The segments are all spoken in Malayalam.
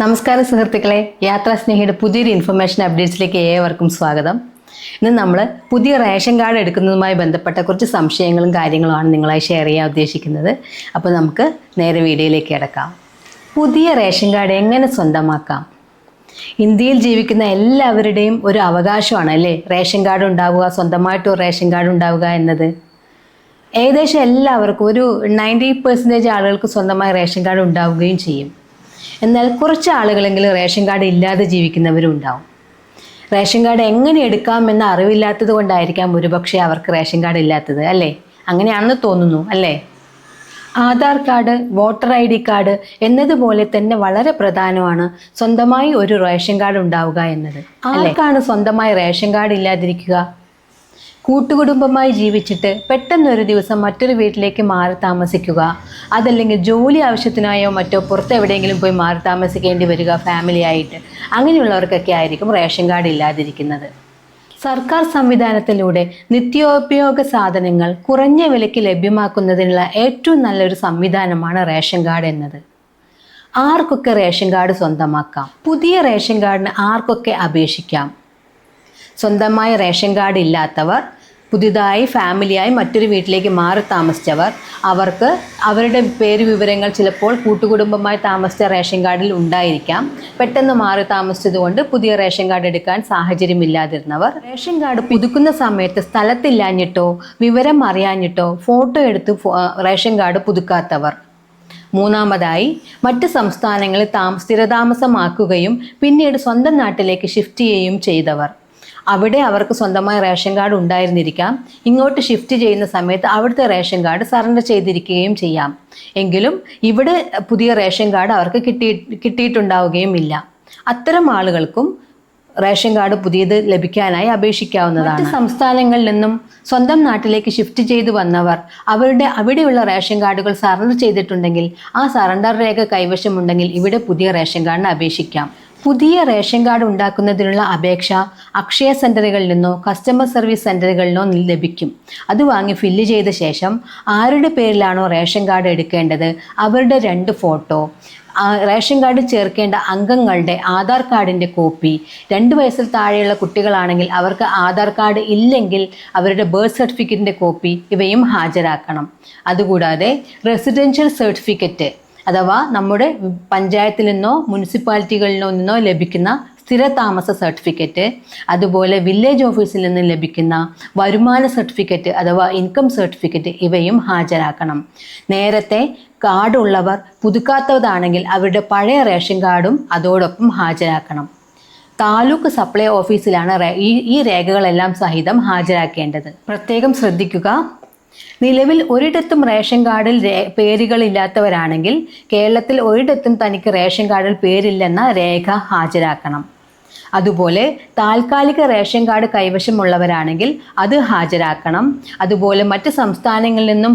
നമസ്കാരം സുഹൃത്തുക്കളെ യാത്രാ സ്നേഹിയുടെ പുതിയൊരു ഇൻഫർമേഷൻ അപ്ഡേറ്റ്സിലേക്ക് ഏവർക്കും സ്വാഗതം. ഇന്ന് നമ്മൾ പുതിയ റേഷൻ കാർഡ് എടുക്കുന്നതുമായി ബന്ധപ്പെട്ട കുറച്ച് സംശയങ്ങളും കാര്യങ്ങളുമാണ് നിങ്ങളായി ഷെയർ ചെയ്യാൻ ഉദ്ദേശിക്കുന്നത്. അപ്പോൾ നമുക്ക് നേരെ വീഡിയോയിലേക്ക് കിടക്കാം. പുതിയ റേഷൻ കാർഡ് എങ്ങനെ സ്വന്തമാക്കാം? ഇന്ത്യയിൽ ജീവിക്കുന്ന എല്ലാവരുടെയും ഒരു അവകാശമാണ് അല്ലേ? റേഷൻ കാർഡ് ഉണ്ടാവുക സ്വന്തമായിട്ട് ഒരു റേഷൻ കാർഡ് ഉണ്ടാവുക എന്നത്. ഏകദേശം എല്ലാവർക്കും ഒരു നയന്റി പെർസെന്റേജ് ആളുകൾക്ക് സ്വന്തമായി റേഷൻ കാർഡ് ഉണ്ടാവുകയും ചെയ്യും. എന്നാൽ കുറച്ച് ആളുകളെങ്കിലും റേഷൻ കാർഡ് ഇല്ലാതെ ജീവിക്കുന്നവരും ഉണ്ടാവും. റേഷൻ കാർഡ് എങ്ങനെ എടുക്കാമെന്ന അറിവില്ലാത്തത് കൊണ്ടായിരിക്കാം ഒരുപക്ഷെ അവർക്ക് റേഷൻ കാർഡ് ഇല്ലാത്തത് അല്ലേ? അങ്ങനെയാണെന്ന് തോന്നുന്നു അല്ലേ? Aadhaar card voter I D card എന്നതുപോലെ തന്നെ വളരെ പ്രധാനമാണ് സ്വന്തമായി ഒരു റേഷൻ കാർഡ് ഉണ്ടാവുക എന്നത്. ആർക്കാണ് സ്വന്തമായി റേഷൻ കാർഡ് ഇല്ലാതിരിക്കുക? കൂട്ടുകുടുംബമായി ജീവിച്ചിട്ട് പെട്ടെന്നൊരു ദിവസം മറ്റൊരു വീട്ടിലേക്ക് മാറി താമസിക്കുക. അതല്ലെങ്കിൽ ജോലി ആവശ്യത്തിനായോ മറ്റോ പുറത്ത് എവിടെയെങ്കിലും പോയി മാറി താമസിക്കേണ്ടി വരിക ഫാമിലിയായിട്ട് അങ്ങനെയുള്ളവർക്കൊക്കെ ആയിരിക്കും റേഷൻ കാർഡ് ഇല്ലാതിരിക്കുന്നത്. സർക്കാർ സംവിധാനത്തിലൂടെ നിത്യോപയോഗ സാധനങ്ങൾ കുറഞ്ഞ വിലയ്ക്ക് ലഭ്യമാക്കുന്നതിനുള്ള ഏറ്റവും നല്ലൊരു സംവിധാനമാണ് റേഷൻ കാർഡ് എന്നത്. ആർക്കൊക്കെ റേഷൻ കാർഡ് സ്വന്തമാക്കാം? പുതിയ റേഷൻ കാർഡിന് ആർക്കൊക്കെ അപേക്ഷിക്കാം? സ്വന്തമായി റേഷൻ കാർഡ് ഇല്ലാത്തവർ പുതിയതായി ഫാമിലിയായി മറ്റൊരു വീട്ടിലേക്ക് മാറി താമസിച്ചവർ അവർക്ക് അവരുടെ പേര് വിവരങ്ങൾ ചിലപ്പോൾ കൂട്ടുകുടുംബമായി താമസിച്ച റേഷൻ കാർഡിൽ ഉണ്ടായിരിക്കാം. പെട്ടെന്ന് മാറി താമസിച്ചതുകൊണ്ട് പുതിയ റേഷൻ കാർഡ് എടുക്കാൻ സാഹചര്യമില്ലാതിരുന്നവർ റേഷൻ കാർഡ് പുതുക്കുന്ന സമയത്ത് സ്ഥലത്തില്ലാഞ്ഞിട്ടോ വിവരം അറിയാഞ്ഞിട്ടോ ഫോട്ടോ എടുത്ത് റേഷൻ കാർഡ് പുതുക്കാത്തവർ. മൂന്നാമതായി മറ്റ് സംസ്ഥാനങ്ങളിൽ താമ സ്ഥിരതാമസമാക്കുകയും പിന്നീട് സ്വന്തം നാട്ടിലേക്ക് ഷിഫ്റ്റ് ചെയ്യുകയും ചെയ്തവർ. അവിടെ അവർക്ക് സ്വന്തമായ റേഷൻ കാർഡ് ഉണ്ടായിരുന്നിരിക്കാം. ഇങ്ങോട്ട് ഷിഫ്റ്റ് ചെയ്യുന്ന സമയത്ത് അവിടുത്തെ റേഷൻ കാർഡ് സറണ്ടർ ചെയ്തിരിക്കുകയും ചെയ്യാം. എങ്കിലും ഇവിടെ പുതിയ റേഷൻ കാർഡ് അവർക്ക് കിട്ടി കിട്ടിയിട്ടുണ്ടാവുകയും ഇല്ല അത്തരം ആളുകൾക്കും റേഷൻ കാർഡ് പുതിയത് ലഭിക്കാനായി അപേക്ഷിക്കാവുന്നതാണ്. മറ്റ് സംസ്ഥാനങ്ങളിൽ നിന്നും സ്വന്തം നാട്ടിലേക്ക് ഷിഫ്റ്റ് ചെയ്തു വന്നവർ അവരുടെ അവിടെയുള്ള റേഷൻ കാർഡുകൾ സറണ്ടർ ചെയ്തിട്ടുണ്ടെങ്കിൽ ആ സറണ്ടർ രേഖ കൈവശമുണ്ടെങ്കിൽ ഇവിടെ പുതിയ റേഷൻ കാർഡിന് അപേക്ഷിക്കാം. പുതിയ റേഷൻ കാർഡ് ഉണ്ടാക്കുന്നതിനുള്ള അപേക്ഷ അക്ഷയ സെന്ററുകളിൽ നിന്നോ കസ്റ്റമർ സർവീസ് സെന്ററുകളിലോ നിന്നോ ലഭിക്കും. അത് വാങ്ങി ഫില്ല് ചെയ്ത ശേഷം ആരുടെ പേരിലാണോ റേഷൻ കാർഡ് എടുക്കേണ്ടത്? അവരുടെ രണ്ട് ഫോട്ടോ. റേഷൻ കാർഡ് ചേർക്കേണ്ട അംഗങ്ങളുടെ ആധാർ കാർഡിന്റെ കോപ്പി. രണ്ട് വയസ്സിൽ താഴെയുള്ള കുട്ടികളാണെങ്കിൽ അവർക്ക് ആധാർ കാർഡ് ഇല്ലെങ്കിൽ അവരുടെ ബർത്ത് സർട്ടിഫിക്കറ്റിന്റെ കോപ്പി ഇവയും ഹാജരാക്കണം. അതുകൂടാതെ റെസിഡൻഷ്യൽ സർട്ടിഫിക്കറ്റ് അഥവാ നമ്മുടെ പഞ്ചായത്തിൽ നിന്നോ മുനിസിപ്പാലിറ്റികളിൽ നിന്നോ ലഭിക്കുന്ന സ്ഥിരതാമസ സർട്ടിഫിക്കറ്റ് അതുപോലെ വില്ലേജ് ഓഫീസിൽ നിന്ന് ലഭിക്കുന്ന വരുമാന സർട്ടിഫിക്കറ്റ് അഥവാ ഇൻകം സർട്ടിഫിക്കറ്റ് ഇവയും ഹാജരാക്കണം. നേരത്തെ കാർഡ് ഉള്ളവർ പുതുക്കാത്തതാണെങ്കിൽ അവരുടെ പഴയ റേഷൻ കാർഡും അതോടൊപ്പം ഹാജരാക്കണം. താലൂക്ക് സപ്ലൈ ഓഫീസിലാണ് ഈ രേഖകളെല്ലാം സഹിതം ഹാജരാക്കേണ്ടത്. പ്രത്യേകം ശ്രദ്ധിക്കുക നിലവിൽ ഒരിടത്തും റേഷൻ കാർഡിൽ പേരുകളില്ലാത്തവരാണെങ്കിൽ കേരളത്തിൽ ഒരിടത്തും തനിക്ക് റേഷൻ കാർഡിൽ പേരില്ലെന്ന രേഖ ഹാജരാക്കണം. അതുപോലെ താൽക്കാലിക റേഷൻ കാർഡ് കൈവശമുള്ളവരാണെങ്കിൽ അത് ഹാജരാക്കണം. അതുപോലെ മറ്റ് സംസ്ഥാനങ്ങളിൽ നിന്നും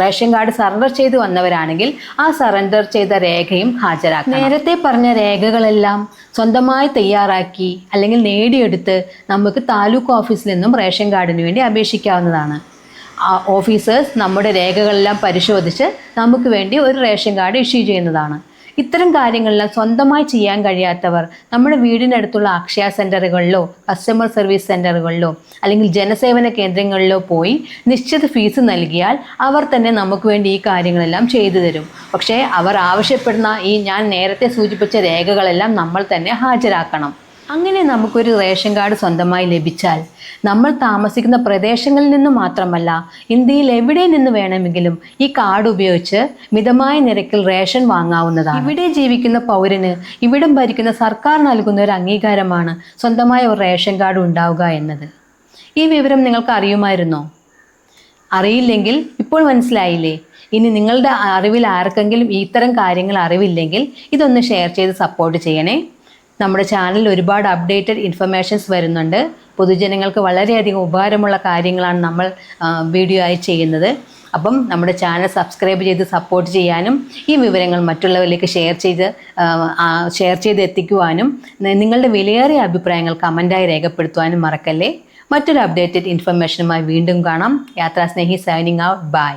റേഷൻ കാർഡ് സറണ്ടർ ചെയ്തു വന്നവരാണെങ്കിൽ ആ സറണ്ടർ ചെയ്ത രേഖയും ഹാജരാക്കണം. നേരത്തെ പറഞ്ഞ രേഖകളെല്ലാം സ്വന്തമായി തയ്യാറാക്കി അല്ലെങ്കിൽ നേടിയെടുത്ത് നമുക്ക് താലൂക്ക് ഓഫീസിൽ നിന്നും റേഷൻ കാർഡിന് വേണ്ടി അപേക്ഷിക്കാവുന്നതാണ്. ഓഫീസേഴ്സ് നമ്മുടെ രേഖകളെല്ലാം പരിശോധിച്ച് നമുക്ക് വേണ്ടി ഒരു റേഷൻ കാർഡ് ഇഷ്യൂ ചെയ്യുന്നതാണ്. ഇത്തരം കാര്യങ്ങളെല്ലാം സ്വന്തമായി ചെയ്യാൻ കഴിയാത്തവർ നമ്മുടെ വീടിനടുത്തുള്ള അക്ഷയ സെന്ററുകളിലോ കസ്റ്റമർ സർവീസ് സെന്ററുകളിലോ അല്ലെങ്കിൽ ജനസേവന കേന്ദ്രങ്ങളിലോ പോയി നിശ്ചിത ഫീസ് നൽകിയാൽ അവർ തന്നെ നമുക്ക് വേണ്ടി ഈ കാര്യങ്ങളെല്ലാം ചെയ്തു തരും. പക്ഷേ അവർ ആവശ്യപ്പെടുന്ന ഈ ഞാൻ നേരത്തെ സൂചിപ്പിച്ച രേഖകളെല്ലാം നമ്മൾ തന്നെ ഹാജരാക്കണം. അങ്ങനെ നമുക്കൊരു റേഷൻ കാർഡ് സ്വന്തമായി ലഭിച്ചാൽ നമ്മൾ താമസിക്കുന്ന പ്രദേശങ്ങളിൽ നിന്ന് മാത്രമല്ല ഇന്ത്യയിൽ എവിടെ നിന്ന് വേണമെങ്കിലും ഈ കാർഡ് ഉപയോഗിച്ച് മിതമായ നിരക്കിൽ റേഷൻ വാങ്ങാവുന്നതാണ്. ഇവിടെ ജീവിക്കുന്ന പൗരന് ഇവിടം ഭരിക്കുന്ന സർക്കാർ നൽകുന്ന ഒരു അംഗീകാരമാണ് സ്വന്തമായ ഒരു റേഷൻ കാർഡ് ഉണ്ടാവുക എന്നത്. ഈ വിവരം നിങ്ങൾക്ക് അറിയുമായിരുന്നോ? അറിയില്ലെങ്കിൽ ഇപ്പോൾ മനസ്സിലായില്ലേ? ഇനി നിങ്ങളുടെ അറിവിൽ ആർക്കെങ്കിലും ഇത്തരം കാര്യങ്ങൾ അറിവില്ലെങ്കിൽ ഇതൊന്ന് ഷെയർ ചെയ്ത് സപ്പോർട്ട് ചെയ്യണേ. നമ്മുടെ ചാനലിൽ ഒരുപാട് അപ്ഡേറ്റഡ് ഇൻഫർമേഷൻസ് വരുന്നുണ്ട്. പൊതുജനങ്ങൾക്ക് വളരെയധികം ഉപകാരമുള്ള കാര്യങ്ങളാണ് നമ്മൾ വീഡിയോ ആയി ചെയ്യുന്നത്. അപ്പം നമ്മുടെ ചാനൽ സബ്സ്ക്രൈബ് ചെയ്ത് സപ്പോർട്ട് ചെയ്യാനും ഈ വിവരങ്ങൾ മറ്റുള്ളവരിലേക്ക് ഷെയർ ചെയ്ത് ഷെയർ ചെയ്ത് എത്തിക്കുവാനും നിങ്ങളുടെ വിലയേറിയ അഭിപ്രായങ്ങൾ കമന്റായി രേഖപ്പെടുത്തുവാനും മറക്കല്ലേ? മറ്റൊരു അപ്ഡേറ്റഡ് ഇൻഫർമേഷനുമായി വീണ്ടും കാണാം. യാത്രാസ്നേഹി സൈനിങ് ഔട്ട് ബൈ